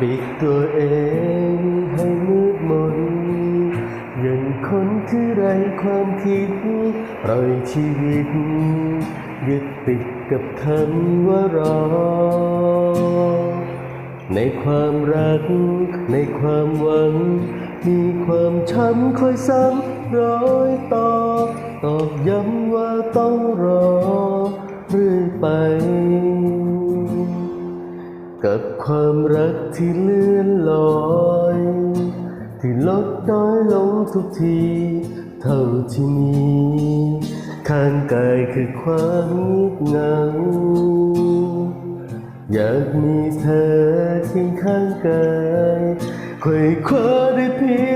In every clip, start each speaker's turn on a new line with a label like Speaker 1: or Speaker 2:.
Speaker 1: ปิดตัวเองให้มืดมนย่างคนที่ไรความคิดปล่อยชีวิตยึดติดกับคำว่ารอ ในความรัก ในความหวัง มีความช้ำคอยซ้ำร้อยต่อตอกย้ำว่าต้องรอเรื่อยไป กับความรักที่เลื่อนลอย ที่ลดน้อยลงทุกที เท่าที่มีข้างกายคือความเงียบเหงาอยากมีเธอเคียงข้างกายคอยคว้าได้เพียง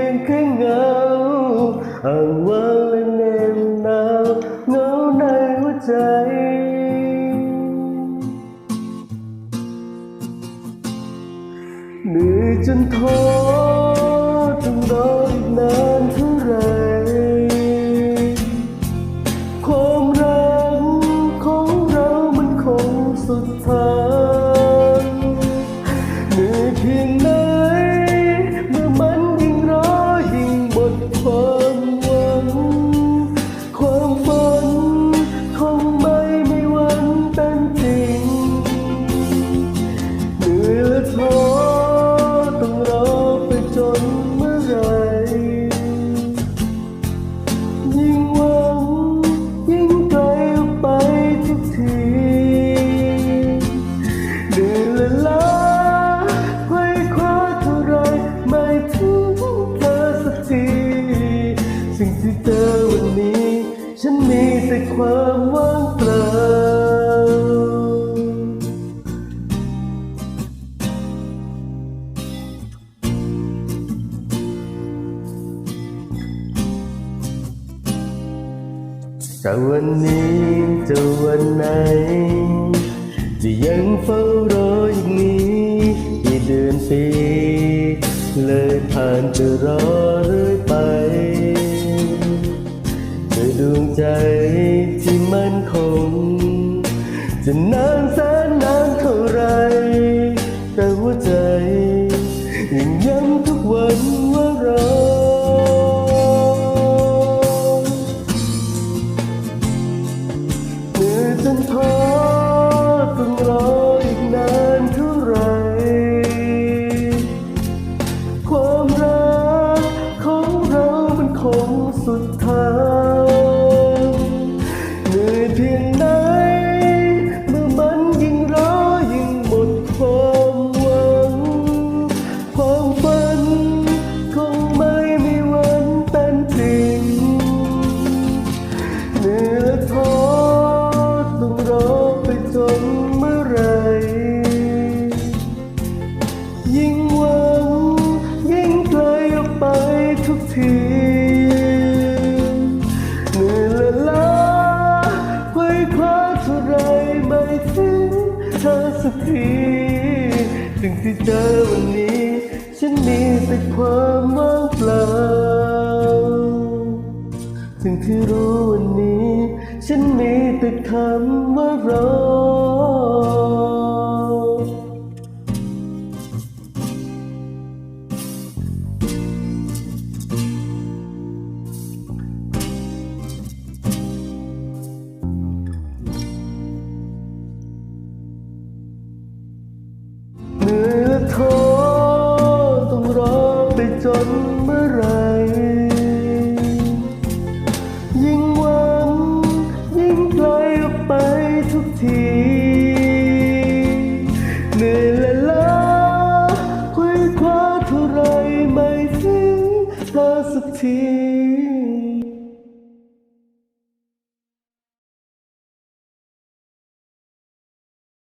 Speaker 1: จนทน แต่ความว่างเปล่าจะวันนี้จะวันไหน จะยังเฝ้ารออีกนี้กี่เดือนปีเลยผ่านจะรอ จะนานแสนนานเท่าไร แต่หัวใจยังย้ำทุกวันว่าเรอเหนื่อยจนท้อต้องรออีกนานเท่าไร ความรักของเรามันคงสุดทาง เหนื่อยท้อต้องรอไปจนเมื่อไร ยิ่งหวังยิ่งไกลออกไปทุกทีเหนื่อยและล้าไขว้คว้าเท่าไรไม่ถึงเธอสักทีสิ่งที่เจอวันนี้ ฉันมีแต่ความว่างเปล่าถึงที่รู้วันนี้ ฉันมีแต่คำว่ารอ ทีเหนื่อยและล้าคุยคว้าเท่าไรไม่ถึงเธอสักที